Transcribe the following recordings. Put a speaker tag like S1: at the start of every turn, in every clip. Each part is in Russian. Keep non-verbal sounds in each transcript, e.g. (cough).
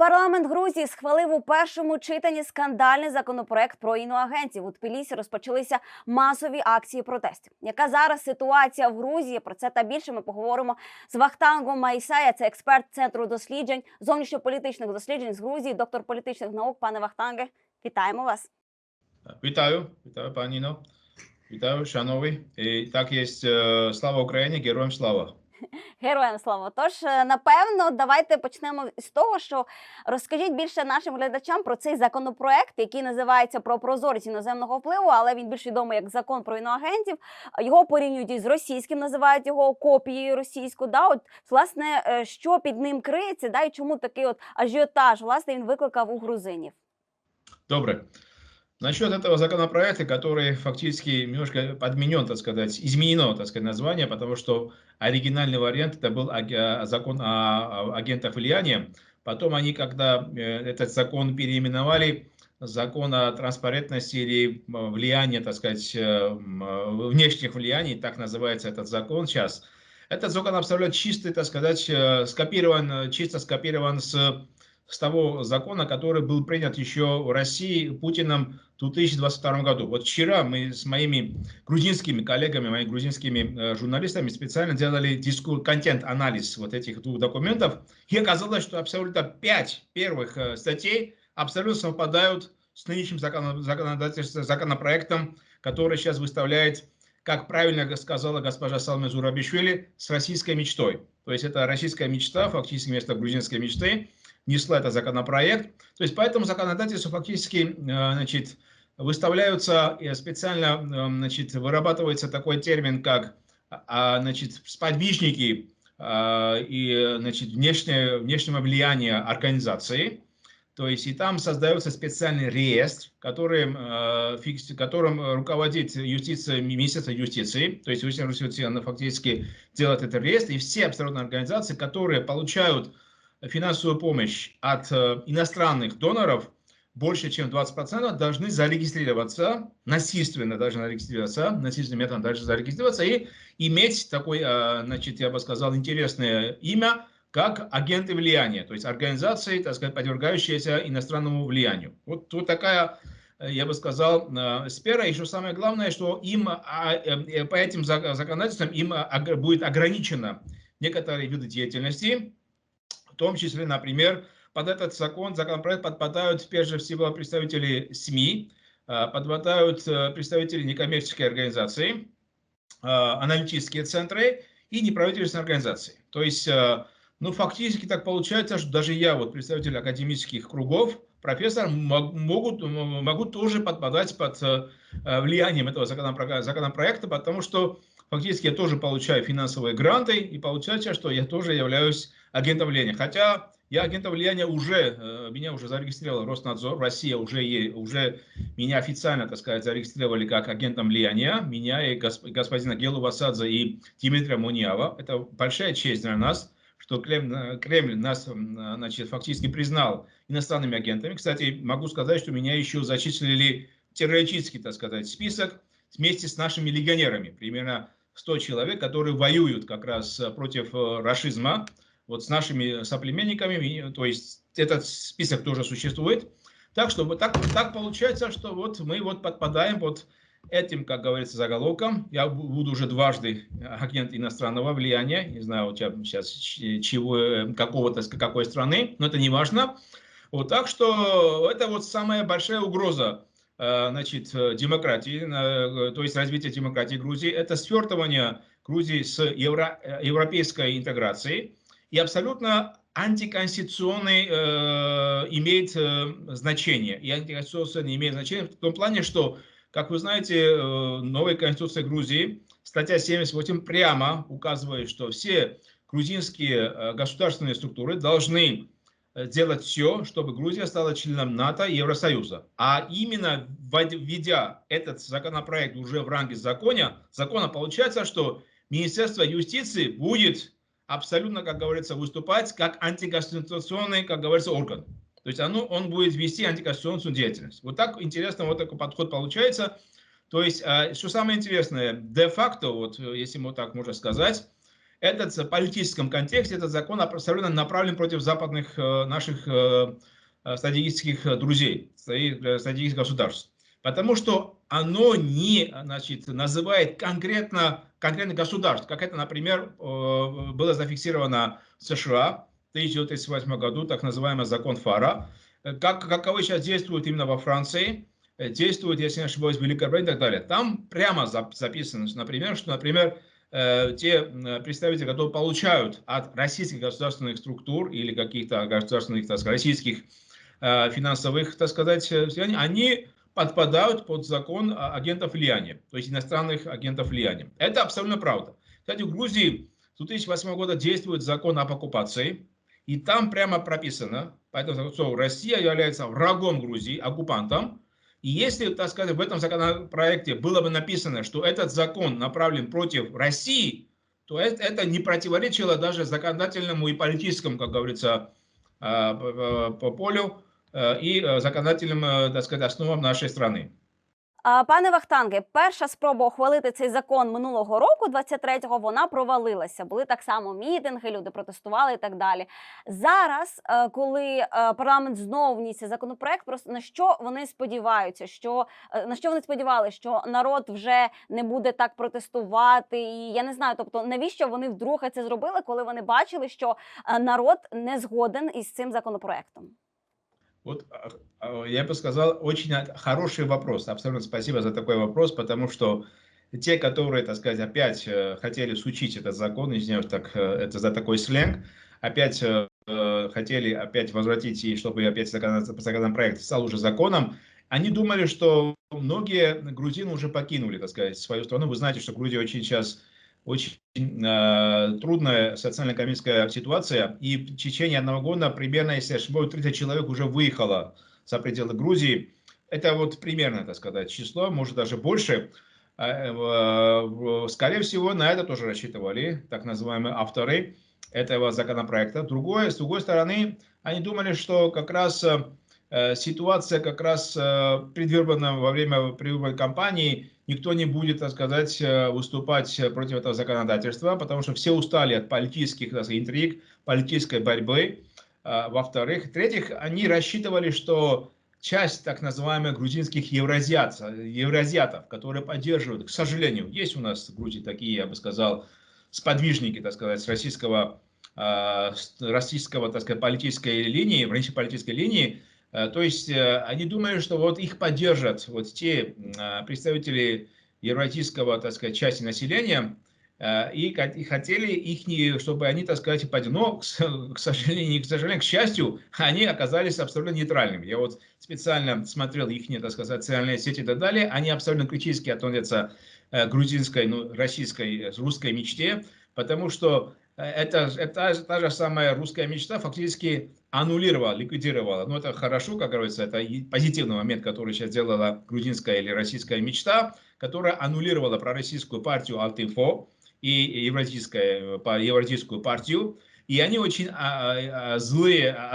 S1: Парламент Грузії схвалив у першому читанні скандальний законопроект про іноагентів. У Тбілісі розпочалися масові акції протестів. Яка зараз ситуація в Грузії? Про це та більше ми поговоримо з Вахтангом Майсая. Це експерт центру досліджень зовнішньополітичних досліджень з Грузії, доктор політичних наук. Пане Вахтанге, вітаємо вас.
S2: Вітаю, вітаю, пані Іно. Вітаю, шановні. І так є е, слава Україні, героям слава. (laughs)
S1: Героям слава. Тож, е, напевно, давайте почнемо з того, що розкажіть більше нашим глядачам про цей законопроект, який називається про прозорість іноземного впливу, але він більш відомий як закон про іноагентів. Його порівнюють із російським, називають його копією російською. Да, от власне, е, що під ним криється, да, і чому такий от ажіотаж власне він викликав у грузинів.
S2: Добре. Насчет этого законопроекта, который фактически немножко подменен, так сказать, изменено, так сказать, название, потому что оригинальный вариант это был аг- закон о агентах влияния. Потом они, когда э, этот закон переименовали, закон о транспарентности или м, влияния, так сказать, э, внешних влияний, так называется этот закон сейчас. Этот закон абсолютно чистый, так сказать, э, скопирован, чисто скопирован с с того закона, который был принят еще в России Путиным в 2022 году. Вот вчера мы с моими грузинскими коллегами, моими грузинскими э, журналистами специально делали диску, контент-анализ вот этих двух документов. И оказалось, что абсолютно пять первых э, статей абсолютно совпадают с нынешним закон, законодательством, законопроектом, который сейчас выставляет, как правильно сказала госпожа Салме Зурабишвили, с российской мечтой. То есть это российская мечта, фактически вместо грузинской мечты внесла этот законопроект. То есть поэтому законодательство фактически э, значит, выставляются э, специально, э, значит, вырабатывается такой термин, как а, значит, сподвижники а, и значит, внешнее, внешнего влияния организации. То есть и там создается специальный реестр, которым, которым руководит юстиция, Министерство юстиции. То есть Министерство юстиции фактически делает этот реестр. И все абсолютно организации, которые получают финансовую помощь от э, иностранных доноров больше, чем 20%, должны зарегистрироваться, насильственно должны зарегистрироваться, насильственным методом должны зарегистрироваться и иметь такой, э, значит, я бы сказал, интересное имя, как агенты влияния, то есть организации, так сказать, подвергающиеся иностранному влиянию. Вот, вот такая, э, я бы сказал, сфера. Что самое главное, что им а, по этим законодательствам им будет ограничено некоторые виды деятельности, том числе, например, под этот закон, законопроект подпадают прежде всего представители СМИ, подпадают представители некоммерческой организации, аналитические центры и неправительственные организации. То есть, ну, фактически так получается, что даже я, вот представитель академических кругов, профессор, могут, могу тоже подпадать под влиянием этого законопроекта, потому что фактически я тоже получаю финансовые гранты, и получается, что я тоже являюсь агентом влияния. Хотя я агентом влияния уже, меня уже зарегистрировал Роснадзор, Россия уже, уже меня официально, так сказать, зарегистрировали как агентом влияния, меня и господина Гелу Васадзе и Дмитрия Муниава. Это большая честь для нас, что Кремль, Кремль нас значит, фактически признал иностранными агентами. Кстати, могу сказать, что меня еще зачислили террористический, так сказать, список вместе с нашими легионерами. Примерно 100 человек, которые воюют как раз против расизма, вот с нашими соплеменниками, то есть этот список тоже существует. Так что вот так, так получается, что вот мы вот подпадаем под этим, как говорится, заголовком. Я буду уже дважды агент иностранного влияния, не знаю у тебя сейчас чего, какого-то, какой страны, но это не важно. Вот так что это вот самая большая угроза значит, демократии, то есть развития демократии Грузии, это свертывание Грузии с евро, европейской интеграцией и абсолютно антиконституционный э, имеет э, значение. И антиконституционный имеет значение в том плане, что, как вы знаете, э, новая конституция Грузии, статья 78 прямо указывает, что все грузинские э, государственные структуры должны делать все, чтобы Грузия стала членом НАТО и Евросоюза. А именно введя этот законопроект уже в ранге закона, закона получается, что Министерство юстиции будет абсолютно, как говорится, выступать как антиконституционный, как говорится, орган. То есть оно, он будет вести антиконституционную деятельность. Вот так интересно вот такой подход получается. То есть, что самое интересное, де-факто, вот, если мы так можно сказать, этот в политическом контексте, этот закон абсолютно направлен против западных наших стратегических друзей, стратегических государств. Потому что оно не значит, называет конкретно, конкретно государств, как это, например, было зафиксировано в США в 1938 году, так называемый закон Фара, как, каковы сейчас действуют именно во Франции, действуют, если не ошибаюсь, в Великобритании и так далее. Там прямо записано, например, что, например, те представители, которые получают от российских государственных структур или каких-то государственных, так сказать, российских финансовых, так сказать, они подпадают под закон агентов влияния, то есть иностранных агентов влияния. Это абсолютно правда. Кстати, в Грузии с 2008 года действует закон об оккупации, и там прямо прописано, поэтому что Россия является врагом Грузии, оккупантом, и если, так сказать, в этом законопроекте было бы написано, что этот закон направлен против России, то это, не противоречило даже законодательному и политическому, как говорится, по полю Э, і э, законодательним э, так сказати, основам нашої країни.
S1: Пане Вахтанге, перша спроба ухвалити цей закон минулого року, 23-го, вона провалилася. Були так само мітинги, люди протестували і так далі. Зараз, е, коли е, парламент знову вніс цей законопроект, просто на що вони сподіваються, що е, на що вони сподівалися, що народ вже не буде так протестувати, і я не знаю, тобто навіщо вони вдруге це зробили, коли вони бачили, що народ не згоден із цим законопроектом.
S2: Вот я бы сказал, очень хороший вопрос. Абсолютно спасибо за такой вопрос, потому что те, которые, так сказать, опять э, хотели сучить этот закон, извиняюсь, так, э, это за такой сленг, опять э, хотели опять возвратить, и чтобы опять законопроект стал уже законом, они думали, что многие грузины уже покинули, так сказать, свою страну. Вы знаете, что Грузия очень сейчас очень э, трудная социально-экономическая ситуация, и в течение одного года примерно, если ошибаюсь, 30 человек уже выехало за пределы Грузии. Это вот примерно, так сказать, число, может даже больше. А, скорее всего, на это тоже рассчитывали так называемые авторы этого законопроекта. Другое, с другой стороны, они думали, что как раз э, ситуация как раз э, предвыборная во время предвыборной кампании никто не будет, так сказать, э, выступать против этого законодательства, потому что все устали от политических сказать, интриг, политической борьбы. А, во-вторых, в-третьих, они рассчитывали, что часть так называемых грузинских евразиат, евразиатов, которые поддерживают, к сожалению, есть у нас в Грузии такие, я бы сказал, сподвижники, так сказать, с российского, а, российского так сказать, политической линии, политической линии, Э, то есть э, они думали, что вот их поддержат вот те а, представители евразийского, так сказать, части населения, э, и, хотели их, чтобы они, так сказать, поддержали. Но, к (laughs) сожалению, к сожалению, к счастью, они оказались абсолютно нейтральными. Я вот специально смотрел их, так сказать, социальные сети и так далее. Они абсолютно критически относятся к грузинской, ну, российской, русской мечте, потому что это, это та же самая русская мечта фактически аннулировала, ликвидировала. Ну, это хорошо, как говорится, это позитивный момент, который сейчас сделала грузинская или российская мечта, которая аннулировала пророссийскую партию Алтинфо и евразийскую, евразийскую партию. И они очень а, а, злые, а,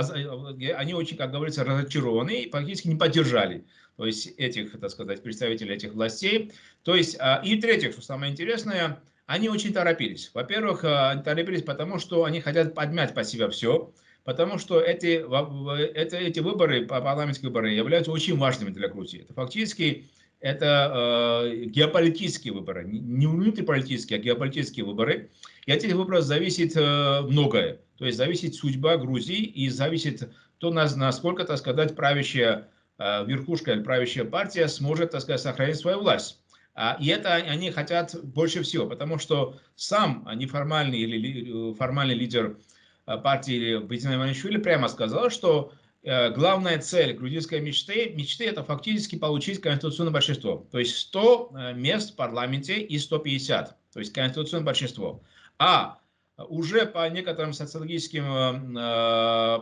S2: они очень, как говорится, разочарованы и практически не поддержали то есть этих, так сказать, представителей этих властей. То есть, и третьих, что самое интересное, они очень торопились. Во-первых, они торопились потому, что они хотят подмять по себе все потому что эти, это, эти выборы, парламентские выборы, являются очень важными для Грузии. Это фактически это э, геополитические выборы, не внутриполитические, а геополитические выборы. И от этих выборов зависит э, многое. То есть зависит судьба Грузии и зависит то, насколько, так сказать, правящая э, верхушка или правящая партия сможет, так сказать, сохранить свою власть. А, и это они хотят больше всего, потому что сам неформальный или формальный лидер Э, партии Бетина Иванишвили прямо сказала, что э, главная цель грузинской мечты, мечты это фактически получить конституционное большинство. То есть 100 э, мест в парламенте и 150. То есть конституционное большинство. А уже по некоторым социологическим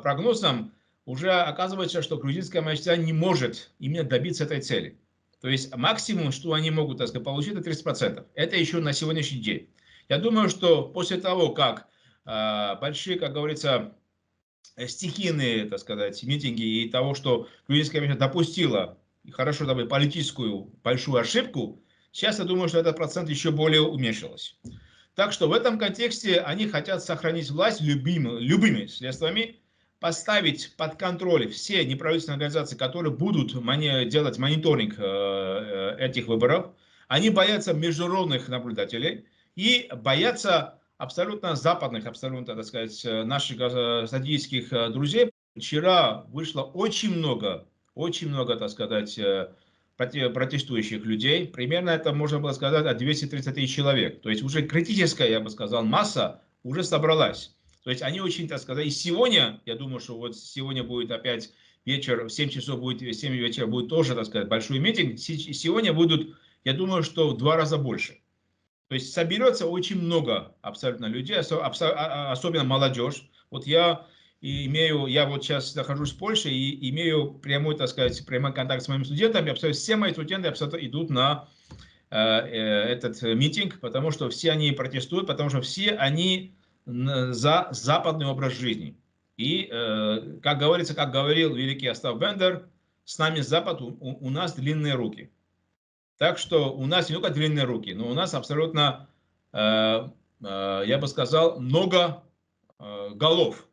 S2: прогнозам уже оказывается, что грузинская мечта не может именно добиться этой цели. То есть максимум, что они могут так сказать, получить, это 30%. Это еще на сегодняшний день. Я думаю, что после того, как большие, как говорится, стихийные, так сказать, митинги и того, что грузинская комиссия допустила, хорошо добавить, политическую большую ошибку, сейчас я думаю, что этот процент еще более уменьшился. Так что в этом контексте они хотят сохранить власть любым, любыми средствами, поставить под контроль все неправительственные организации, которые будут мони- делать мониторинг э, э, этих выборов. Они боятся международных наблюдателей и боятся абсолютно западных, абсолютно, так сказать, э, наших э, стратегических э, друзей. Вчера вышло очень много, очень много, так сказать, проте- протестующих людей. Примерно это можно было сказать от 230 тысяч человек. То есть уже критическая, я бы сказал, масса уже собралась. То есть они очень, так сказать, и сегодня, я думаю, что вот сегодня будет опять вечер, в 7 часов будет, в 7 вечера будет тоже, так сказать, большой митинг. Се- Сегодня будут, я думаю, что в два раза больше. То есть соберется очень много абсолютно людей, а- а- особенно молодежь. Вот я имею, я вот сейчас нахожусь в Польше и имею прямой, так сказать, прямой контакт с моими студентами. Абсолютно все мои студенты абсолютно идут на э, э, этот митинг, потому что все они протестуют, потому что все они за западный образ жизни. И, э, как говорится, как говорил великий Остап Бендер, с нами Запад, у- у нас длинные руки. Так что у нас не только длинные руки, но у нас абсолютно, э, э, я бы сказал, много э, голов.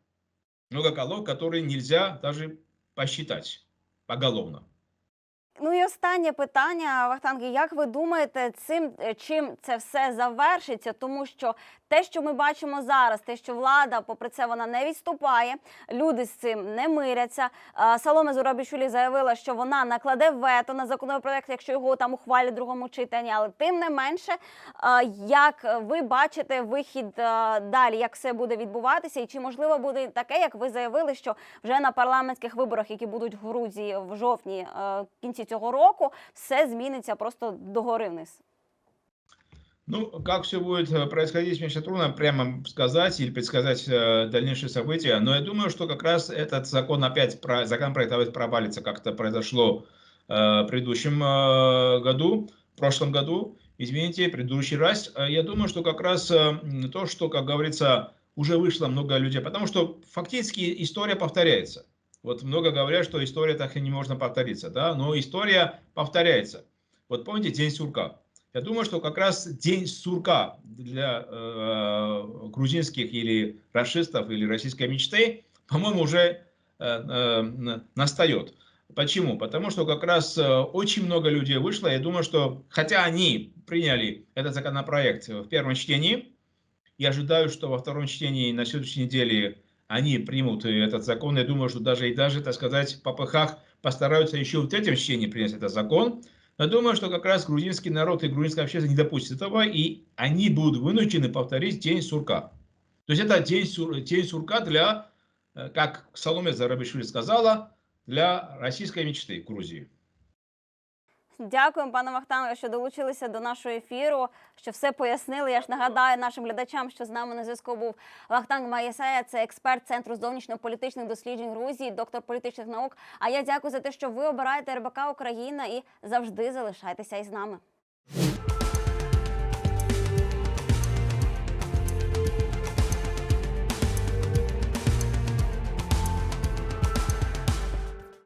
S2: Много голов, которые нельзя даже посчитать поголовно.
S1: Ну і останнє питання, Вахтанги. Як ви думаєте, цим е, чим це все завершиться? Тому що те, що ми бачимо зараз, те, що влада, попри це, вона не відступає, люди з цим не миряться. Е, Саломе Зурабішвілі заявила, що вона накладе вето на законопроект, якщо його там ухвалять в другому читанні. Але тим не менше, е, як ви бачите вихід е, далі, як все буде відбуватися, і чи можливо буде таке, як ви заявили, що вже на парламентських виборах, які будуть в Грузії в жовтні в кінці цього року, все зміниться просто догори вниз.
S2: Ну, как все будет э, происходить, мне сейчас трудно прямо сказать или предсказать э, дальнейшие события, но я думаю, что как раз этот закон опять, про, законопроект опять провалится, как это произошло э, в предыдущем году, в прошлом году, извините, предыдущий раз. Я думаю, что как раз то, что, как говорится, уже вышло много людей, потому что фактически история повторяется. Вот много говорят, что история так и не можно повториться, да, но история повторяется. Вот помните День сурка? Я думаю, что как раз день сурка для э, грузинских или расистов или российской мечты, по-моему, уже э, э, настает. Почему? Потому что как раз э, очень много людей вышло. Я думаю, что хотя они приняли этот законопроект в первом чтении, я ожидаю, что во втором чтении на следующей неделе они примут этот закон. Я думаю, что даже и даже, так сказать, в попыхах постараются еще в третьем чтении принять этот закон. Но думаю, что как раз грузинский народ и грузинская общественность не допустят этого, и они будут вынуждены повторить день сурка. То есть это день, сур- день сурка для, э, как Соломе Зарабишвили сказала, для российской мечты Грузии.
S1: Дякуємо, пане Вахтанге, що долучилися до нашого ефіру, що все пояснили. Я ж нагадаю нашим глядачам, що з нами на зв'язку був Вахтанг Маєсея, це експерт Центру зовнішньополітичних досліджень Грузії, доктор політичних наук. А я дякую за те, що ви обираєте РБК Україна і завжди залишайтеся із нами.